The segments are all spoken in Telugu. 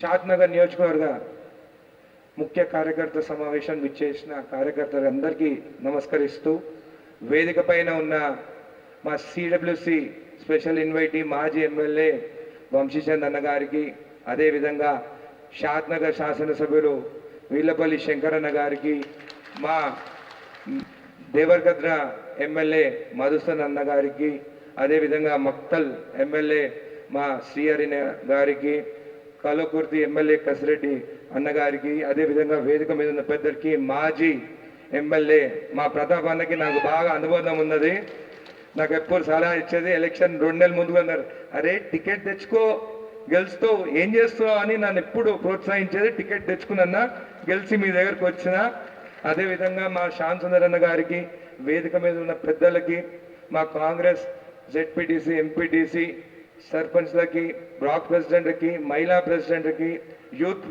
షాద్నగర్ నియోజకవర్గ ముఖ్య కార్యకర్త సమావేశం ఇచ్చేసిన కార్యకర్తలందరికీ నమస్కరిస్తూ వేదిక పైన ఉన్న మా సిడబ్ల్యూసి స్పెషల్ ఇన్వైటీ మాజీ ఎమ్మెల్యే వంశీచంద్ అన్న గారికి అదేవిధంగా షాద్నగర్ శాసనసభ్యులు వీళ్ళపల్లి శంకరన్న గారికి మా దేవర్గద్ర ఎమ్మెల్యే మధుసన్ అన్న గారికి అదేవిధంగా మక్తల్ ఎమ్మెల్యే మా శ్రీహరి గారికి కలకుర్తి ఎమ్మెల్యే కసిరెడ్డి అన్నగారికి అదేవిధంగా వేదిక మీద ఉన్న పెద్దలకి మాజీ ఎమ్మెల్యే మా ప్రతాప్ అన్నకి నాకు బాగా అనుబంధం ఉన్నది. నాకు ఎప్పుడు సలహా ఇచ్చేది ఎలక్షన్ రెండు నెలల ముందుగా అన్నారు. అరే టికెట్ తెచ్చుకో గెలుస్తావు ఏం చేస్తున్నావు అని నన్ను ఎప్పుడు ప్రోత్సహించేది టికెట్ తెచ్చుకున్నా గెలిచి మీ దగ్గరకు వచ్చిన. అదేవిధంగా మా శ్యామ్ సుందర్ అన్న గారికి వేదిక మీద ఉన్న పెద్దలకి మా కాంగ్రెస్ జెడ్పీటీసీ ఎంపీటీసీ సర్పంచ్లకి బ్లాక్ ప్రెసిడెంట్కి మహిళా ప్రెసిడెంట్కి youth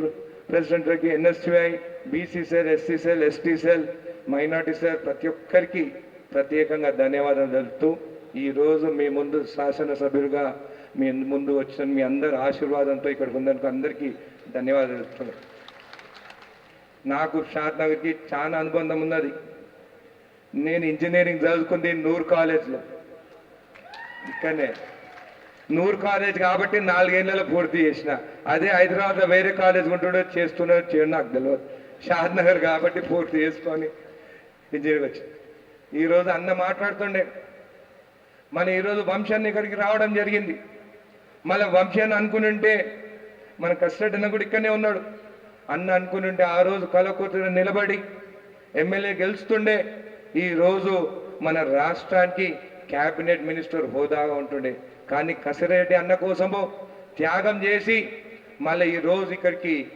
ప్రెసిడెంట్లకి NSTI BC cell SC cell ST cell minority cell ప్రతి ఒక్కరికి ప్రత్యేకంగా ధన్యవాదాలు తెలుపుతూ ఈరోజు మీ ముందు శాసనసభ్యులుగా మీ ముందు వచ్చిన మీ అందరి ఆశీర్వాదంతో ఇక్కడికి ఉందని అందరికీ ధన్యవాదాలు తెలుపుతున్నాను. నాకు షాద్ నగర్కి చాలా అనుబంధం ఉన్నది. నేను ఇంజనీరింగ్ చదువుకుంది నూర్ కాలేజ్లో. ఇక్కడనే. నూరు కాలేజ్ కాబట్టి నాలుగేళ్ళలో పూర్తి చేసిన. అదే హైదరాబాద్లో వేరే కాలేజ్ ఉంటుండో చేస్తుండో చేయడం నాకు తెలియదు షాద్ నగర్ కాబట్టి పూర్తి చేసుకొని ఇంజనీర్ వచ్చి ఈరోజు అన్న మాట్లాడుతుండే. మన ఈరోజు వంశాన్ని ఇక్కడికి రావడం జరిగింది. మళ్ళీ వంశాన్ని అనుకుని ఉంటే మన కష్టడన్న కూడా ఇక్కడనే ఉన్నాడు. అన్న అనుకుని ఆ రోజు కలకూతురు నిలబడి ఎమ్మెల్యే గెలుస్తుండే. ఈరోజు మన రాష్ట్రానికి క్యాబినెట్ మినిస్టర్ హోదాగా ఉంటుండే. కానీ కసిరెడ్డి అన్న కోసము త్యాగం చేసి మళ్ళీ ఈ రోజు ఇక్కడికి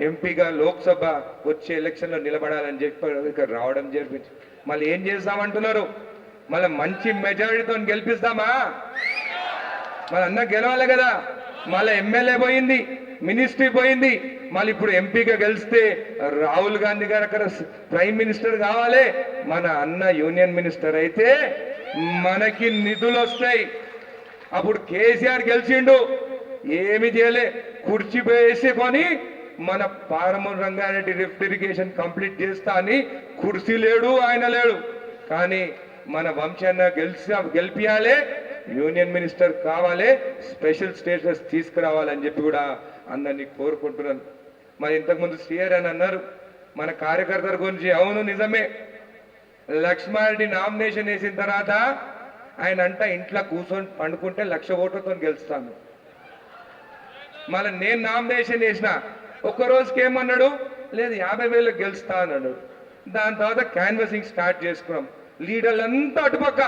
ఎంపీగా లోక్సభ వచ్చే ఎలక్షన్లో నిలబడాలని చెప్పి ఇక్కడ రావడం జరిపించి మళ్ళీ ఏం చేస్తామంటున్నారు? మళ్ళీ మంచి మెజారిటీతో గెలిపిస్తామా? మన అన్న గెలవాలి కదా. మళ్ళీ ఎమ్మెల్యే పోయింది మినిస్ట్రీ పోయింది. మళ్ళీ ఇప్పుడు ఎంపీగా గెలిస్తే రాహుల్ గాంధీ గారు అక్కడ ప్రైమ్ మినిస్టర్ కావాలి. మన అన్న యూనియన్ మినిస్టర్ అయితే మనకి నిధులు వస్తాయి. అప్పుడు కేసీఆర్ గెలిచిండు. ఏమి చేయలే. కుర్చీ వేసుకొని మన Palamuru Rangareddy lift irrigation complete చేస్తా అని కుర్చీ లేడు ఆయన లేడు. కానీ మన వంశాన్న గెలిచి గెలిపియాలే. యూనియన్ మినిస్టర్ కావాలి. స్పెషల్ స్టేటస్ తీసుకురావాలని చెప్పి కూడా అందరినీ కోరుకుంటున్నాను. మరి ఇంతకుముందు సీఆర్ అని అన్నారు. మన కార్యకర్తల గురించి అవును నిజమే. లక్ష్మారెడ్డి నామినేషన్ వేసిన తర్వాత ఆయన అంట ఇంట్లో కూర్చొని పండుకుంటే లక్ష ఓట్లతో గెలుస్తాను. మళ్ళీ నేను నామినేషన్ వేసిన ఒక్క రోజుకి ఏమన్నాడు లేదు యాభై వేలు గెలుస్తా అన్నాడు. దాని తర్వాత క్యాన్వసింగ్ స్టార్ట్ చేసుకున్నాం. లీడర్లంతా అటుపక్క.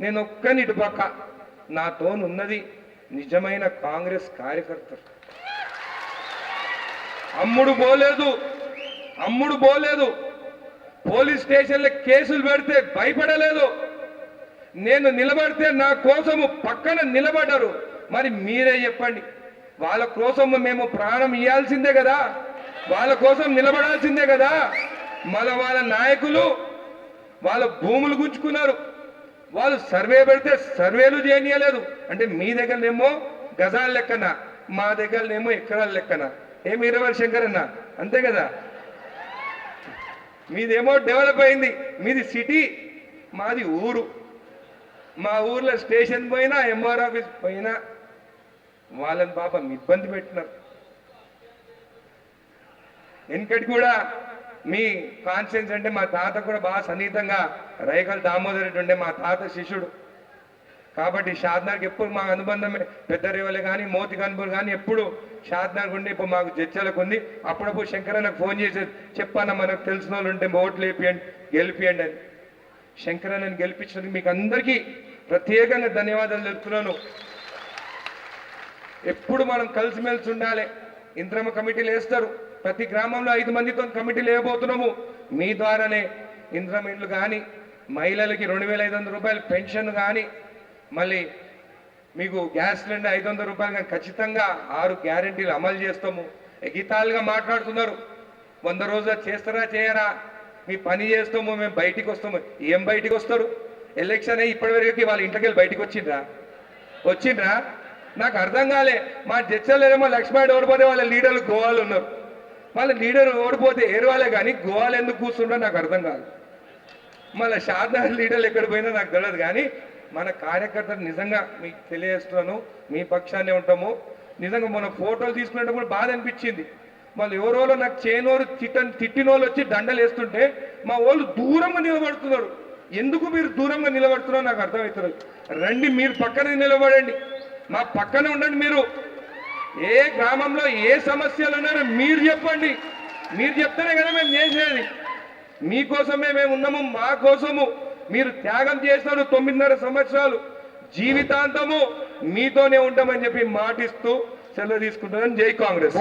నేను ఒక్కని ఇటుపక్క. నాతో ఉన్నది నిజమైన కాంగ్రెస్ కార్యకర్త అమ్ముడు పోలేదు. అమ్ముడు పోలేదు. పోలీస్ స్టేషన్లో కేసులు పెడితే భయపడలేదు. నేను నిలబడితే నా కోసము పక్కన నిలబడ్డారు. మరి మీరే చెప్పండి. వాళ్ళ కోసం మేము ప్రాణం ఇవ్వాల్సిందే కదా. వాళ్ళ కోసం నిలబడాల్సిందే కదా. మన వాళ్ళ నాయకులు వాళ్ళ భూములు గుంజుకున్నారు. వాళ్ళు సర్వే పెడితే సర్వేలు చేయనీయలేదు. అంటే మీ దగ్గరనేమో గజాల లెక్కన మా దగ్గరనేమో ఎకరాల లెక్కన. ఏమి ఇరవై శంకర్ అన్న అంతే కదా. మీదేమో డెవలప్ అయింది. మీది సిటీ మాది ఊరు. మా ఊర్లో స్టేషన్ పోయినా ఎంఆర్ ఆఫీస్ పోయినా వాళ్ళని పాపం ఇబ్బంది పెట్టినారు. వెనకటి కూడా మీ కాన్షియన్స్ అంటే మా తాత కూడా బాగా సన్నిహితంగా రైకల్ దామోదర్ రెడ్డి ఉండే మా తాత శిష్యుడు. కాబట్టి షాద్నార్కి ఎప్పుడు మా అనుబంధమే పెద్ద రేవలే కానీ మోతి కన్పూర్ కానీ ఎప్పుడు షాద్నార్ ఉండి ఇప్పుడు మాకు చర్చలకు ఉంది. అప్పుడప్పుడు శంకరన్నకు ఫోన్ చేసి చెప్పాన మనకు తెలిసిన వాళ్ళు ఉంటే ఓట్లు వేపియండి గెలిపియండి అని. శంకరన్నని గెలిపించినందుకు మీకు అందరికీ ప్రత్యేకంగా ధన్యవాదాలు చెప్తున్నాను ఎప్పుడు మనం కలిసిమెలిసి ఉండాలి. ఇంద్రమ్మ కమిటీలు వేస్తారు. ప్రతి గ్రామంలో ఐదు మందితో కమిటీలు వేయబోతున్నాము మీ ద్వారానే ఇంద్రమ ఇండ్లు కానీ మహిళలకి రెండు వేల ఐదు వందల రూపాయల పెన్షన్ కానీ మళ్ళీ మీకు గ్యాస్ సిలిండర్ ఐదు వందల రూపాయలు కానీ ఖచ్చితంగా ఆరు గ్యారెంటీలు అమలు చేస్తాము. ఎగితాలుగా మాట్లాడుతున్నారు. వంద రోజులు చేస్తారా చేయరా? మీ పని చేస్తాము మేము బయటికి వస్తాము. ఏం బయటికి వస్తారు? ఎలక్షన్ అయ్యి ఇప్పటివరకు వాళ్ళ ఇంటికి వెళ్ళి బయటికి వచ్చిండ్రా? వచ్చిండ్రా? నాకు అర్థం కాలే. మా జడ్చలేమో లక్ష్మణ్ ఓడిపోతే వాళ్ళ లీడర్లు గోవాలు ఉన్నారు. వాళ్ళ లీడర్ ఓడిపోతే ఏరువాలే కానీ గోవాలు ఎందుకు కూర్చుంటారో నాకు అర్థం కాదు మళ్ళీ షాద్నగర్ లీడర్లు ఎక్కడ పోయినా నాకు తెలియదు కానీ మన కార్యకర్తలు నిజంగా మీకు తెలియజేస్తున్నాను మీ పక్షాన్నే ఉంటాము. నిజంగా మన ఫోటోలు తీసుకునేటప్పుడు బాధ అనిపించింది. మళ్ళీ ఎవరోలో నాకు చేనోరు తిట్ట తిట్టిన వాళ్ళు వచ్చి దండలు వేస్తుంటే మా వాళ్ళు దూరంగా నిలబడుతున్నారు. ఎందుకు మీరు దూరంగా నిలబడుతున్నారో నాకు అర్థమవుతుంది రండి మీరు పక్కన నిలబడండి. మా పక్కన ఉండండి మీరు. ఏ గ్రామంలో ఏ సమస్యలు ఉన్నారో మీరు చెప్పండి. మీరు చెప్తేనే కదా మేము చేసేది. మీకోసమే మేము ఉన్నాము మా కోసము. మీరు త్యాగం చేసినారు తొమ్మిదిన్నర సంవత్సరాలు జీవితాంతము మీతోనే ఉంటామని చెప్పి మాటిస్తూ సెలవు తీసుకుంటున్నాను. జై కాంగ్రెస్.